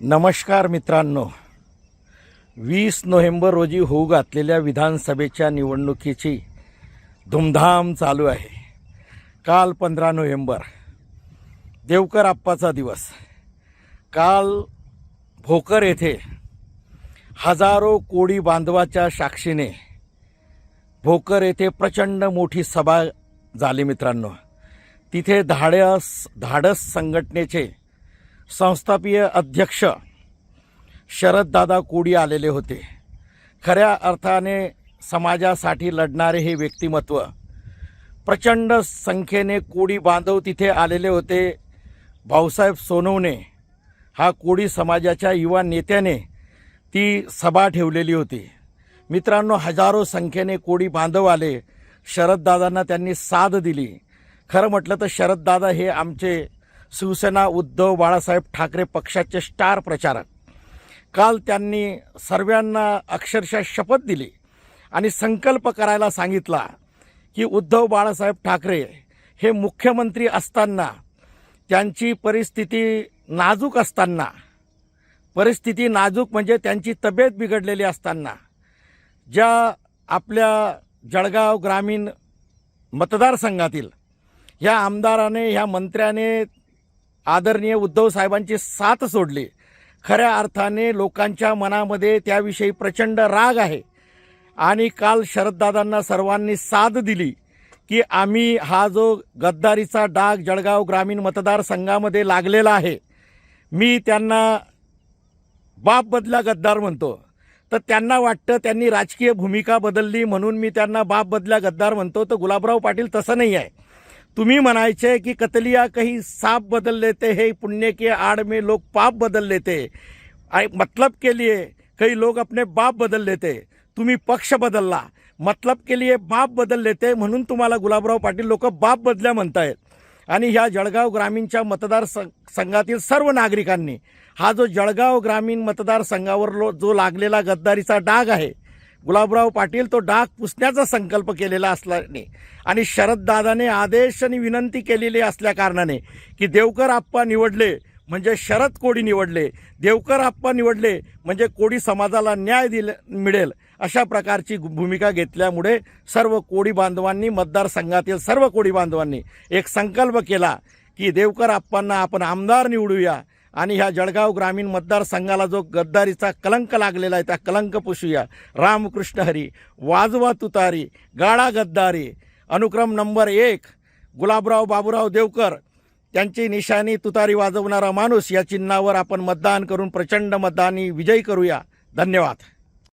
नमस्कार मित्रांनो. वीस नोव्हेंबर रोजी होऊ घातलेल्या विधानसभेच्या निवडणुकीची धुमधाम चालू आहे. काल पंधरा नोव्हेंबर. देवकर आप्पाचा दिवस. काल भोकर येथे हजारो कोडी बांधवाच्या साक्षीने भोकर येथे प्रचंड मोठी सभा झाली मित्रांनो. तिथे धाडस धाडस संघटनेचे संस्थापीय अध्यक्ष शरददादा कोडी आलेले होते. खऱ्या अर्थाने समाजासाठी लढणारे हे व्यक्तिमत्व. प्रचंड संख्येने कोडी बांधव तिथे आलेले होते. भाऊसाहेब सोनवणे हा कोडी समाजाच्या युवा नेत्याने ती सभा ठेवलेली होती. मित्रांनो हजारो संख्येने कोडी बांधव आले. शरददादांना त्यांनी साथ दिली. खरं म्हटलं तर शरददादा हे आमचे शिवसेना उद्धव बाळासाहेब ठाकरे पक्षाचे स्टार प्रचारक. काल त्यांनी सर्वांना अक्षरशः शपथ दिली आणि संकल्प करायला सांगितला की उद्धव बाळासाहेब ठाकरे हे मुख्यमंत्री असताना त्यांची परिस्थिती नाजूक असताना परिस्थिती नाजूक म्हणजे त्यांची तब्येत बिघडलेली असताना ज्या आपल्या जळगाव ग्रामीण मतदारसंघातील ह्या आमदाराने ह्या मंत्र्याने आदरणीय उद्धव साहेबांची साथ सोडली. खऱ्या अर्थाने लोकांच्या मनामध्ये त्याविषयी प्रचंड राग आहे. आणि काल शरददादांना सर्वांनी साथ दिली की आम्ही हा जो गद्दारीचा डाग जळगाव ग्रामीण मतदारसंघामध्ये लागलेला आहे मी त्यांना बाप बदला गद्दार म्हणतो. तर त्यांना वाटतं त्यांनी राजकीय भूमिका बदलली म्हणून मी त्यांना बाप बदला गद्दार म्हणतो. तर गुलाबराव पाटील तसं नाही आहे. तुम्ही म्हणायचे की कतलिया कहीं साप बदल लेते हैं पुण्य के आड़ में लोग पाप बदल लेते आय- मतलब के लिए कई लोग अपने बाप बदल लेते तुम्ही पक्ष बदलला मतलब के लिए बाप बदल लेते म्हणून तुम्हाला गुलाबराव पाटील लोक बाप बदल्या म्हणतायत। आणि ह्या जळगाव ग्रामीणच्या मतदार सं- संघातील सर्व नागरिकांनी हा जो जळगाव ग्रामीण मतदारसंघावर लो जो लागलेला गद्दारीचा डाग आहे गुलाबराव पाटील तो डाग पुसण्याचा संकल्प केलेला असल्याने आणि शरददादाने आदेश आणि विनंती केलेली असल्या कारणाने की देवकर आप्पा निवडले म्हणजे शरद कोडी निवडले देवकर आप्पा निवडले म्हणजे कोडी समाजाला न्याय दिल मिळेल अशा प्रकारची भूमिका घेतल्यामुळे सर्व कोडी बांधवांनी मतदारसंघातील सर्व कोडी बांधवांनी एक संकल्प केला की देवकर आप्पांना आपण आमदार निवडूया. आणि ह्या जळगाव ग्रामीण मतदारसंघाला जो गद्दारीचा कलंक लागलेला आहे त्या कलंक पुसूया रामकृष्ण हरी वाजवा तुतारी गाळा गद्दारी. अनुक्रम नंबर एक गुलाबराव बाबूराव देवकर. त्यांची निशाणी तुतारी वाजवणारा माणूस या चिन्हावर आपण मतदान करून प्रचंड मतदानी विजयी करूया. धन्यवाद.